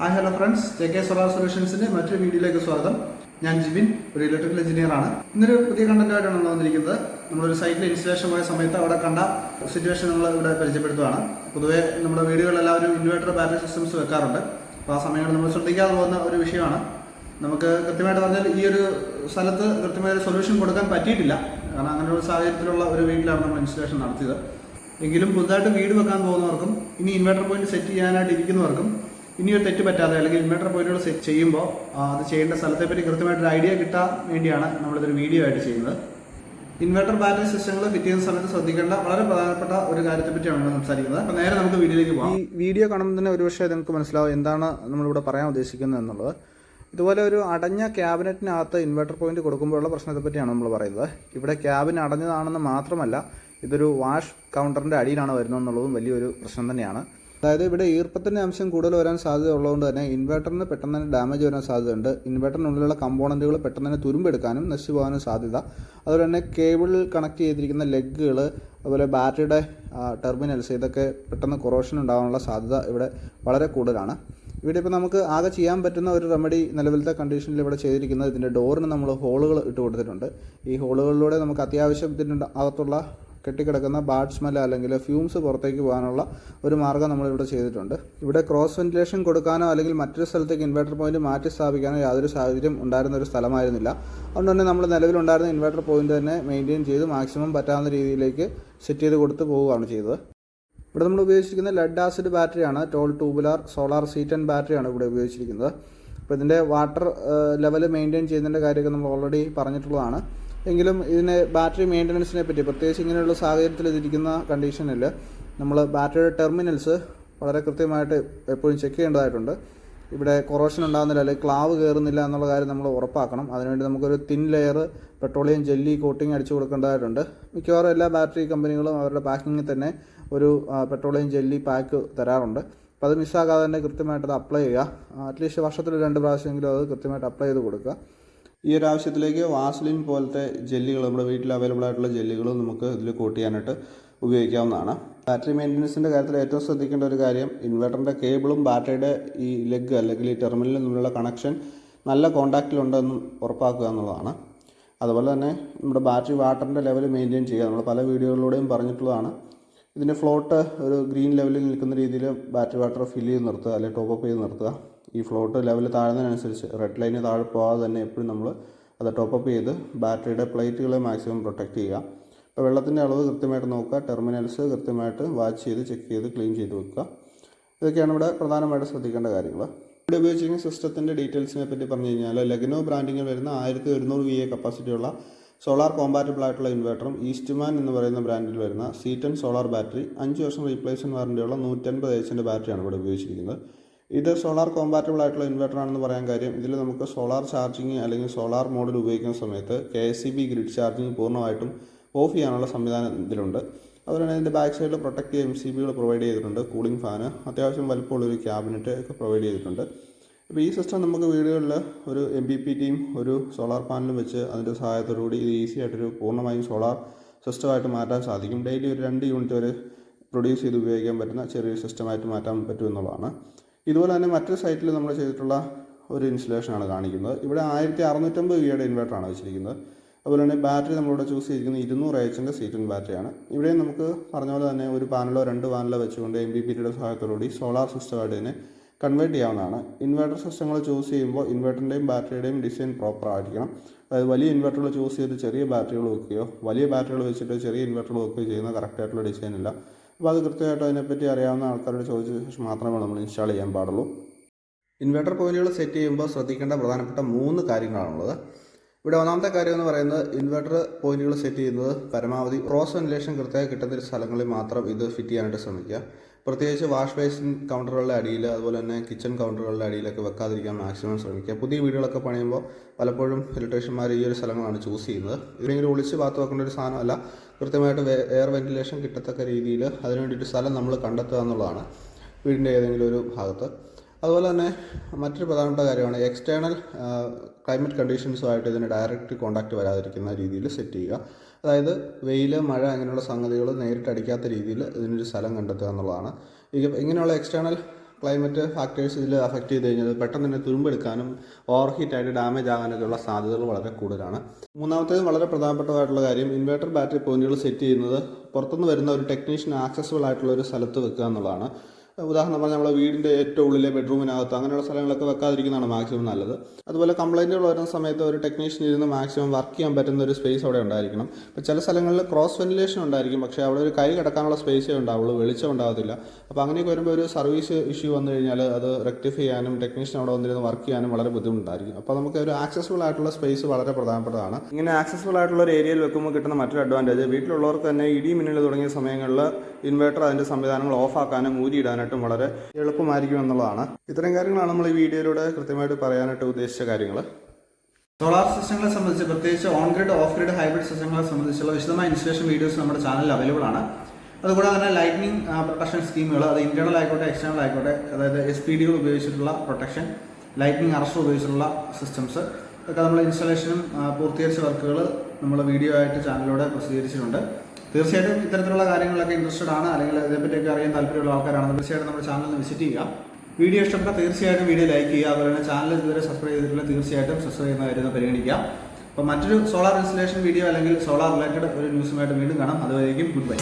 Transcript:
Hi hello friends J K solar സൊല്യൂഷൻസിന്റെ മറ്റൊരു വീഡിയോയിലേക്ക് സ്വാഗതം. ഞാൻ ജിബിൻ ഒരു ഇലക്ട്രിക്കൽ എഞ്ചിനീയർ ആണ്. ഇന്നൊരു പുതിയ കണ്ടന്റായിട്ടാണ് നമ്മൾ വന്നിരിക്കുന്നത്. നമ്മളൊരു സൈറ്റിൽ ഇൻസ്റ്റലേഷൻ പോയ സമയത്ത് അവിടെ കണ്ട സിറ്റുവേഷൻ നമ്മൾ ഇവിടെ പരിചയപ്പെടുത്തുകയാണ് പൊതുവെ നമ്മുടെ വീടുകളിൽ എല്ലാവരും ഇൻവേർട്ടർ ബാറ്ററി സിസ്റ്റംസ് വെക്കാറുണ്ട്. അപ്പോൾ ആ സമയങ്ങളിൽ നമ്മൾ ശ്രദ്ധിക്കാതെ പോകുന്ന ഒരു വിഷയമാണ്. നമുക്ക് കൃത്യമായിട്ട് പറഞ്ഞാൽ ഈ ഒരു സ്ഥലത്ത് കൃത്യമായ ഒരു സൊല്യൂഷൻ കൊടുക്കാൻ പറ്റിയിട്ടില്ല. കാരണം അങ്ങനെ ഒരു സാഹചര്യത്തിലുള്ള ഒരു വീട്ടിലാണ് നമ്മൾ ഇൻസ്റ്റലേഷൻ നടത്തിയത്. എങ്കിലും പുതുതായിട്ട് വീട് വെക്കാൻ പോകുന്നവർക്കും ഇനി ഇൻവെർട്ടർ പോയിന്റ് സെറ്റ് ചെയ്യാനായിട്ട് ഇരിക്കുന്നവർക്കും ഇനി ഒരു തെറ്റ് പറ്റാതെ അല്ലെങ്കിൽ ഇൻവെർട്ടർ പോയിന്റുകൾ സെറ്റ് ചെയ്യുമ്പോൾ അത് ചെയ്യേണ്ട കൃത്യമായിട്ട് ഒരു ഐഡിയ കിട്ടാൻ വേണ്ടിയാണ് നമ്മളിതൊരു വീഡിയോ ആയിട്ട് ചെയ്യുന്നത്. ഇൻവെർട്ടർ ബാറ്ററി സിസ്റ്റങ്ങൾ ഫിറ്റ് ചെയ്യുന്ന സമയത്ത് ശ്രദ്ധിക്കേണ്ട വളരെ പ്രധാനപ്പെട്ട ഒരു കാര്യത്തെ പറ്റിയാണ് നമ്മൾ സംസാരിക്കുന്നത്. അപ്പോൾ നേരെ നമുക്ക് വീഡിയോയിലേക്ക് പോകാം. ഈ വീഡിയോ കാണുമ്പോൾ തന്നെ ഒരുപക്ഷെ നിങ്ങൾക്ക് മനസ്സിലാവും എന്താണ് നമ്മളിവിടെ പറയാൻ ഉദ്ദേശിക്കുന്നത് എന്നുള്ളത്. ഇതുപോലെ ഒരു അടഞ്ഞ ക്യാബിനറ്റിനകത്ത് ഇൻവെർട്ടർ പോയിന്റ് കൊടുക്കുമ്പോഴുള്ള പ്രശ്നത്തെ പറ്റിയാണ് നമ്മൾ പറയുന്നത്. ഇവിടെ ക്യാബിൻ അടഞ്ഞതാണെന്ന് മാത്രമല്ല ഇതൊരു വാഷ് കൗണ്ടറിന്റെ അടിയിലാണ് വരുന്നത് എന്നുള്ളതും വലിയൊരു പ്രശ്നം തന്നെയാണ്. അതായത് ഇവിടെ ഈർപ്പത്തിന്റെ അംശം കൂടുതൽ വരാൻ സാധ്യത ഉള്ളതുകൊണ്ട് തന്നെ ഇൻവെർട്ടറിന് പെട്ടെന്ന് തന്നെ ഡാമേജ് വരാൻ സാധ്യതയുണ്ട്. ഇൻവെർട്ടറിനുള്ളിലുള്ള കമ്പോണന്റുകൾ പെട്ടെന്ന് തന്നെ തുരുമ്പെടുക്കാനും നശിച്ചു പോകാനും സാധ്യത. അതുപോലെ തന്നെ കേബിളിൽ കണക്ട് ചെയ്തിരിക്കുന്ന ലെഗുകൾ അതുപോലെ ബാറ്ററിയുടെ ടെർമിനൽസ് ഇതൊക്കെ പെട്ടെന്ന് കൊറോഷൻ ഉണ്ടാകാനുള്ള സാധ്യത ഇവിടെ വളരെ കൂടുതലാണ്. ഇവിടെ ഇപ്പോൾ നമുക്ക് ആകെ ചെയ്യാൻ പറ്റുന്ന ഒരു റെമഡി നിലവിലത്തെ കണ്ടീഷനിൽ ഇവിടെ ചെയ്തിരിക്കുന്നത് ഇതിന്റെ ഡോറിന് നമ്മൾ ഹോളുകൾ ഇട്ട് കൊടുത്തിട്ടുണ്ട്. ഈ ഹോളുകളിലൂടെ നമുക്ക് അത്യാവശ്യം ഇതിന്റെ അകത്തുള്ള കെട്ടിക്കിടക്കുന്ന ബാഡ് സ്മെൽ അല്ലെങ്കിൽ ഫ്യൂംസ് പുറത്തേക്ക് പോകാനുള്ള ഒരു മാർഗം നമ്മളിവിടെ ചെയ്തിട്ടുണ്ട്. ഇവിടെ ക്രോസ് വെന്റിലേഷൻ കൊടുക്കാനോ അല്ലെങ്കിൽ മറ്റൊരു സ്ഥലത്തേക്ക് ഇൻവെർട്ടർ പോയിന്റ് മാറ്റി സ്ഥാപിക്കാനോ യാതൊരു സാഹചര്യം ഉണ്ടായിരുന്ന ഒരു സ്ഥലമായിരുന്നില്ല. അതുകൊണ്ട് തന്നെ നമ്മൾ നിലവിലുണ്ടായിരുന്ന ഇൻവെർട്ടർ പോയിന്റ് തന്നെ മെയിന്റെയിൻ ചെയ്ത് മാക്സിമം പറ്റാവുന്ന രീതിയിലേക്ക് സെറ്റ് ചെയ്ത് കൊടുത്ത് പോവുകയാണ് ചെയ്തത്. ഇവിടെ നമ്മൾ ഉപയോഗിച്ചിരിക്കുന്ന ലെഡ് ആസിഡ് ബാറ്ററിയാണ് ടോൾ ട്യൂബുലാർ സോളാർ സീറ്റൻ ബാറ്ററിയാണ് ഇവിടെ ഉപയോഗിച്ചിരിക്കുന്നത്. അപ്പോൾ ഇതിന്റെ വാട്ടർ ലെവൽ മെയിന്റെയിൻ ചെയ്യുന്നതിന്റെ കാര്യമൊക്കെ നമ്മൾ ഓൾറെഡി പറഞ്ഞിട്ടുള്ളതാണ്. എങ്കിലും ഇതിന് ബാറ്ററി മെയിന്റനൻസിനെ പറ്റി പ്രത്യേകിച്ച് ഇങ്ങനെയുള്ള സാഹചര്യത്തിൽ ഇതിരിക്കുന്ന കണ്ടീഷനിൽ നമ്മൾ ബാറ്ററിയുടെ ടെർമിനൽസ് വളരെ കൃത്യമായിട്ട് എപ്പോഴും ചെക്ക് ചെയ്യേണ്ടതായിട്ടുണ്ട്. ഇവിടെ കൊറോഷൻ ഉണ്ടാകുന്നില്ല അല്ലെങ്കിൽ ക്ലാവ് കയറുന്നില്ല എന്നുള്ള കാര്യം നമ്മൾ ഉറപ്പാക്കണം. അതിനുവേണ്ടി നമുക്കൊരു thin layer petroleum jelly coating അടിച്ചു കൊടുക്കേണ്ടതായിട്ടുണ്ട്. മിക്കവാറും എല്ലാ ബാറ്ററി കമ്പനികളും അവരുടെ പാക്കിങ്ങിൽ തന്നെ ഒരു പെട്രോളിയം ജെല്ലി പാക്ക് തരാറുണ്ട്. അപ്പോൾ അത് മിസ്സാകാതെ തന്നെ കൃത്യമായിട്ട് അത് അപ്ലൈ ചെയ്യുക. അറ്റ്ലീസ്റ്റ് വർഷത്തിൽ രണ്ട് പ്രാവശ്യമെങ്കിലും അത് കൃത്യമായിട്ട് അപ്ലൈ ചെയ്ത് കൊടുക്കുക. ഈ ഒരു ആവശ്യത്തിലേക്ക് വാസ്ലിൻ പോലത്തെ ജെല്ലുകൾ നമ്മുടെ വീട്ടിൽ അവൈലബിൾ ആയിട്ടുള്ള ജെല്ലുകളും നമുക്ക് ഇതിൽ കോട്ട് ചെയ്യാനായിട്ട് ഉപയോഗിക്കാവുന്നതാണ്. ബാറ്ററി മെയിന്റനൻസിന്റെ കാര്യത്തിൽ ഏറ്റവും ശ്രദ്ധിക്കേണ്ട ഒരു കാര്യം ഇൻവെർട്ടറിന്റെ കേബിളും ബാറ്ററിയുടെ ഈ ലെഗ് അല്ലെങ്കിൽ ഈ ടെർമിനലും തമ്മിലുള്ള കണക്ഷൻ നല്ല കോണ്ടാക്റ്റിലുണ്ടെന്ന് ഉറപ്പാക്കുക എന്നുള്ളതാണ്. അതുപോലെ തന്നെ നമ്മുടെ ബാറ്ററി വാട്ടറിന്റെ ലെവൽ മെയിന്റെയിൻ ചെയ്യുക നമ്മൾ പല വീഡിയോകളിലൂടെയും പറഞ്ഞിട്ടുള്ളതാണ്. ഇതിന്റെ ഫ്ലോട്ട് ഒരു ഗ്രീൻ ലെവലിൽ നിൽക്കുന്ന രീതിയിൽ ബാറ്ററി വാട്ടർ ഫില്ല് ചെയ്ത് നിർത്തുക അല്ലെങ്കിൽ ടോപ്പ് അപ്പ് ചെയ്ത് നിർത്തുക. ഈ ഫ്ലോട്ട് ലെവൽ താഴുന്നതിനനുസരിച്ച് റെഡ് ലൈന് താഴെ പോകാതെ തന്നെ എപ്പോഴും നമ്മൾ അത് ടോപ്പ് അപ്പ് ചെയ്ത് ബാറ്ററിയുടെ പ്ലേറ്റുകളെ മാക്സിമം പ്രൊട്ടക്റ്റ് ചെയ്യുക. അപ്പോൾ വെള്ളത്തിന്റെ അളവ് കൃത്യമായിട്ട് നോക്കുക ടെർമിനൽസ് കൃത്യമായിട്ട് വാച്ച് ചെയ്ത് ചെക്ക് ചെയ്ത് ക്ലീൻ ചെയ്ത് വെക്കുക. ഇതൊക്കെയാണ് ഇവിടെ പ്രധാനമായിട്ട് ശ്രദ്ധിക്കേണ്ട കാര്യങ്ങൾ. ഇവിടെ ഉപയോഗിച്ചിരിക്കുന്ന സിസ്റ്റത്തിന്റെ ഡീറ്റെയിൽസിനെ പറ്റി പറഞ്ഞു കഴിഞ്ഞാൽ ലെഗ്നോ ബ്രാൻഡിങ്ങിൽ വരുന്ന ആയിരത്തി ഒരുന്നൂറ് വി എ കപ്പാസിറ്റിയുള്ള സോളാർ കോമ്പാറ്റബിൾ ആയിട്ടുള്ള ഇൻവെർട്ടറും ഈസ്റ്റ്മാൻ എന്ന് പറയുന്ന ബ്രാൻഡിൽ വരുന്ന സീറ്റൻ സോളാർ ബാറ്ററി അഞ്ച് വർഷം റീപ്ലേസ്മെന്റ് വാറന്റിയുള്ള നൂറ്റൻപത് എച്ചിന്റെ ബാറ്ററിയാണ് ഇവിടെ ഉപയോഗിച്ചിരിക്കുന്നത്. ഇത് സോളാർ കോമ്പാറ്റബിൾ ആയിട്ടുള്ള ഇൻവെർട്ടർ ആണെന്ന് പറയാൻ കാര്യം ഇതിൽ നമുക്ക് സോളാർ ചാർജിങ് അല്ലെങ്കിൽ സോളാർ മോഡിൽ ഉപയോഗിക്കുന്ന സമയത്ത് K S C B grid charging പൂർണമായിട്ടും off ചെയ്യാനുള്ള സംവിധാനം ഇതിലുണ്ട്. അതുപോലെ തന്നെ ഇതിന്റെ ബാക്ക് സൈഡിൽ പ്രൊട്ടക്റ്റ് എം സി ബികൾ പ്രൊവൈഡ് ചെയ്തിട്ടുണ്ട് കൂളിംഗ് ഫാന് അത്യാവശ്യം വലുപ്പമുള്ളൊരു ക്യാബിനറ്റ് ഒക്കെ പ്രൊവൈഡ് ചെയ്തിട്ടുണ്ട്. അപ്പോൾ ഈ സിസ്റ്റം നമുക്ക് വീടുകളിൽ ഒരു എം പി പി ടിയും ഒരു സോളാർ പാനലും വെച്ച് അതിന്റെ സഹായത്തോടുകൂടി ഇത് ഈസി ആയിട്ടൊരു പൂർണമായും സോളാർ സിസ്റ്റമായിട്ട് മാറ്റാൻ സാധിക്കും. ഡെയിലി ഒരു രണ്ട് യൂണിറ്റ് വരെ പ്രൊഡ്യൂസ് ചെയ്ത് ഉപയോഗിക്കാൻ പറ്റുന്ന ചെറിയൊരു സിസ്റ്റമായിട്ട് മാറ്റാൻ പറ്റുമെന്നുള്ളതാണ് ഇതുപോലെ തന്നെ മറ്റൊരു സൈറ്റിൽ നമ്മൾ ചെയ്തിട്ടുള്ള ഒരു ഇൻസ്റ്റലേഷനാണ് കാണിക്കുന്നത്. ഇവിടെ ആയിരത്തി അറുന്നൂറ്റമ്പത് വിയുടെ ഇൻവെർട്ടറാണ് വെച്ചിരിക്കുന്നത്. അതുപോലെ തന്നെ ബാറ്ററി നമ്മളിവിടെ ചൂസ് ചെയ്തിരിക്കുന്നത് ഇരുന്നൂറ് എച്ചിന്റെ സീറ്റൻ ബാറ്ററിയാണ് ഇവിടെ നമുക്ക് പറഞ്ഞ പോലെ തന്നെ ഒരു പാനലോ രണ്ട് പാനലോ വെച്ചുകൊണ്ട് എം ബി പി ടിയുടെ സഹായത്തോടുകൂടി സോളാർ സിസ്റ്റമായിട്ട് ഇതിനെ കൺവേർട്ട് ചെയ്യാവുന്നതാണ്. ഇൻവെർട്ടർ സിസ്റ്റങ്ങൾ ചൂസ് ചെയ്യുമ്പോൾ ഇൻവെർട്ടറിന്റെയും ബാറ്ററിയുടെയും ഡിസൈൻ പ്രോപ്പർ ആയിരിക്കണം. അതായത് വലിയ ഇൻവെർട്ടറുകൾ ചൂസ് ചെയ്ത് ചെറിയ ബാറ്ററികൾ വെക്കുകയോ വലിയ ബാറ്ററികൾ വെച്ചിട്ട് ചെറിയ ഇൻവെർട്ടറുകൾ വെക്കുകയോ ചെയ്യുന്ന കറക്റ്റ് ആയിട്ടുള്ള ഡിസൈൻ ഇല്ല അപ്പോൾ അത് കൃത്യമായിട്ട് അതിനെപ്പറ്റി അറിയാവുന്ന ആൾക്കാരോട് ചോദിച്ച ശേഷം മാത്രമേ നമ്മൾ ഇൻസ്റ്റാൾ ചെയ്യാൻ പാടുള്ളൂ. ഇൻവെർട്ടർ പോയിന്റുകൾ സെറ്റ് ചെയ്യുമ്പോൾ ശ്രദ്ധിക്കേണ്ട പ്രധാനപ്പെട്ട മൂന്ന് കാര്യങ്ങളാണുള്ളത്. ഇവിടെ ഒന്നാമത്തെ കാര്യം എന്ന് പറയുന്നത് ഇൻവെർട്ടർ പോയിന്റുകൾ സെറ്റ് ചെയ്യുന്നത് പരമാവധി ക്രോസ് വെന്റിലേഷൻ കൃത്യമായി കിട്ടുന്ന സ്ഥലങ്ങളിൽ മാത്രം ഇത് ഫിറ്റ് ചെയ്യാനായിട്ട് ശ്രമിക്കുക. പ്രത്യേകിച്ച് വാഷ് ബേസിൻ കൗണ്ടറുകളുടെ അടിയിൽ അതുപോലെ തന്നെ കിച്ചൺ കൗണ്ടറുകളുടെ അടിയിലൊക്കെ വെക്കാതിരിക്കാൻ മാക്സിമം ശ്രമിക്കുക. പുതിയ വീടുകളൊക്കെ പണിയുമ്പോൾ പലപ്പോഴും ഇലക്ട്രീഷ്യന്മാർ ഈ ഒരു സ്ഥലങ്ങളാണ് ചൂസ് ചെയ്യുന്നത്. ഇല്ലെങ്കിലും ഒളിച്ച് പാത്ത് വെക്കേണ്ട ഒരു സാധനമല്ല. കൃത്യമായിട്ട് എയർ വെന്റിലേഷൻ കിട്ടത്തക്ക രീതിയിൽ അതിനുവേണ്ടിയിട്ട് സ്ഥലം നമ്മൾ കണ്ടെത്തുക എന്നുള്ളതാണ് വീടിന്റെ ഏതെങ്കിലും ഒരു ഭാഗത്ത്. അതുപോലെ തന്നെ മറ്റൊരു പ്രധാനപ്പെട്ട കാര്യമാണ് എക്സ്റ്റേണൽ ക്ലൈമറ്റ് കണ്ടീഷൻസുമായിട്ട് ഇതിന് ഡയറക്റ്റ് കോണ്ടാക്ട് വരാതിരിക്കുന്ന രീതിയിൽ സെറ്റ് ചെയ്യുക. അതായത് വെയിൽ മഴ അങ്ങനെയുള്ള സംഗതികൾ നേരിട്ട് അടിക്കാത്ത രീതിയിൽ ഇതിനൊരു സ്ഥലം കണ്ടെത്തുക എന്നുള്ളതാണ്. ഇങ്ങനെയുള്ള എക്സ്റ്റേണൽ ക്ലൈമറ്റ് ഫാക്ടേഴ്സ് ഇതിൽ അഫക്റ്റ് ചെയ്ത് കഴിഞ്ഞാൽ പെട്ടെന്ന് തന്നെ തുരുമ്പെടുക്കാനും ഓവർ ഹീറ്റ് ആയിട്ട് ഡാമേജ് ആകാനൊക്കെ ഉള്ള സാധ്യതകൾ വളരെ കൂടുതലാണ്. മൂന്നാമത്തേതും വളരെ പ്രധാനപ്പെട്ടതായിട്ടുള്ള കാര്യം ഇൻവേർട്ടർ ബാറ്ററി പോയിന്റുകൾ സെറ്റ് ചെയ്യുന്നത് പുറത്തുനിന്ന് വരുന്ന ഒരു ടെക്നീഷ്യൻ ആക്സസിബിൾ ആയിട്ടുള്ള ഒരു സ്ഥലത്ത് വെക്കുക എന്നുള്ളതാണ്. ഉദാഹരണം പറഞ്ഞാൽ നമ്മളെ വീടിന്റെ ഏറ്റവും ഉള്ളിലെ ബെഡ്റൂമിനകത്ത് അങ്ങനെയുള്ള സ്ഥലങ്ങളൊക്കെ വെക്കാതിരിക്കുന്നതാണ് മാക്സിമം നല്ലത്. അതുപോലെ കംപ്ലൈന്റുകൾ വരുന്ന സമയത്ത് ഒരു ടെക്നീഷ്യൻ ഇരുന്ന് മാക്സിമം വർക്ക് ചെയ്യാൻ പറ്റുന്ന ഒരു സ്പേസ് അവിടെ ഉണ്ടായിരിക്കണം. ഇപ്പോൾ ചില സ്ഥലങ്ങളിൽ ക്രോസ് വെന്റിലേഷൻ ഉണ്ടായിരിക്കും. പക്ഷേ അവിടെ ഒരു കൈ കിടക്കാനുള്ള സ്പേസേ ഉണ്ടാവുള്ളൂ വെളിച്ചം ഉണ്ടാകത്തില്ല അപ്പോൾ അങ്ങനെയൊക്കെ വരുമ്പോൾ ഒരു സർവീസ് ഇഷ്യൂ വന്നു കഴിഞ്ഞാൽ അത് റെക്ടിഫൈ ചെയ്യാനും ടെക്നീഷ്യൻ അവിടെ വന്നിരുന്ന് വർക്ക് ചെയ്യാനും വളരെ ബുദ്ധിമുട്ടായിരിക്കും. അപ്പോൾ നമുക്ക് ഒരു ആക്സസിബിൾ ആയിട്ടുള്ള സ്പേസ് വളരെ പ്രധാനപ്പെട്ടതാണ്. ഇങ്ങനെ ആക്സസിബിൾ ആയിട്ടുള്ള ഒരു ഏരിയയിൽ വെക്കുമ്പോൾ കിട്ടുന്ന മറ്റൊരു അഡ്വാന്റേജ് വീട്ടിലുള്ളവർക്ക് തന്നെ ഇടി മിന്നൽ തുടങ്ങിയ സമയങ്ങളിൽ ഇൻവേർട്ടർ അതിന്റെ സംവിധാനങ്ങൾ ഓഫാക്കാനും ഊരിയിടാനായിട്ടും വളരെ എളുപ്പമായിരിക്കും എന്നുള്ളതാണ്. ഇത്തരം കാര്യങ്ങളാണ് നമ്മൾ ഈ വീഡിയോയിലൂടെ കൃത്യമായിട്ട് പറയാനായിട്ട് ഉദ്ദേശിച്ച കാര്യങ്ങൾ സോളാർ സിസ്റ്റങ്ങളെ സംബന്ധിച്ച് പ്രത്യേകിച്ച് on grid off grid hybrid സിസ്റ്റങ്ങളെ സംബന്ധിച്ചുള്ള വിശദമായ ഇൻസ്റ്റലേഷൻ വീഡിയോസ് നമ്മുടെ ചാനലിൽ അവൈലബിൾ ആണ്. അതുകൂടാതെ തന്നെ ലൈറ്റ്നിങ് പ്രൊട്ടക്ഷൻ സ്കീമുകൾ അത് ഇന്റേണൽ ആയിക്കോട്ടെ എക്സ്റ്റേണൽ ആയിക്കോട്ടെ അതായത് എസ് പി ഡികൾ ഉപയോഗിച്ചിട്ടുള്ള പ്രൊട്ടക്ഷൻ ലൈറ്റ്നിങ് അറസ്റ്റ് ഉപയോഗിച്ചിട്ടുള്ള സിസ്റ്റംസ് ഒക്കെ നമ്മൾ ഇൻസ്റ്റലേഷനും പൂർത്തീകരിച്ച വർക്കുകൾ നമ്മൾ വീഡിയോ ആയിട്ട് ചാനലിലൂടെ പ്രസിദ്ധീകരിച്ചിട്ടുണ്ട്. തീർച്ചയായിട്ടും ഇത്തരത്തിലുള്ള കാര്യങ്ങളൊക്കെ ഇൻട്രസ്റ്റഡ് ആണ്. അല്ലെങ്കിൽ ഇതിനെപ്പറ്റിയൊക്കെ അറിയാൻ താല്പര്യമുള്ള ആൾക്കാരാണ്. തീർച്ചയായിട്ടും നമ്മുടെ ചാനൽ ഒന്ന് വിസിറ്റ് ചെയ്യുക. വീഡിയോ ഇഷ്ടപ്പെട്ട തീർച്ചയായിട്ടും വീഡിയോ ലൈക്ക് ചെയ്യുക. അതുപോലെ തന്നെ ചാനൽ ഇതുവരെ സബ്സ്ക്രൈബ് ചെയ്തിട്ടില്ല തീർച്ചയായിട്ടും സബ്സ്ക്രൈബ് ചെയ്യുന്ന കാര്യം പരിഗണിക്കുക. അപ്പോൾ മറ്റൊരു സോളാർ ഇൻസ്റ്റലേഷൻ വീഡിയോ അല്ലെങ്കിൽ സോളാർ റിലേറ്റഡ് ഒരു ന്യൂസുമായിട്ട് വീണ്ടും കാണാം. അതുവരേക്കും ഗുഡ് ബൈ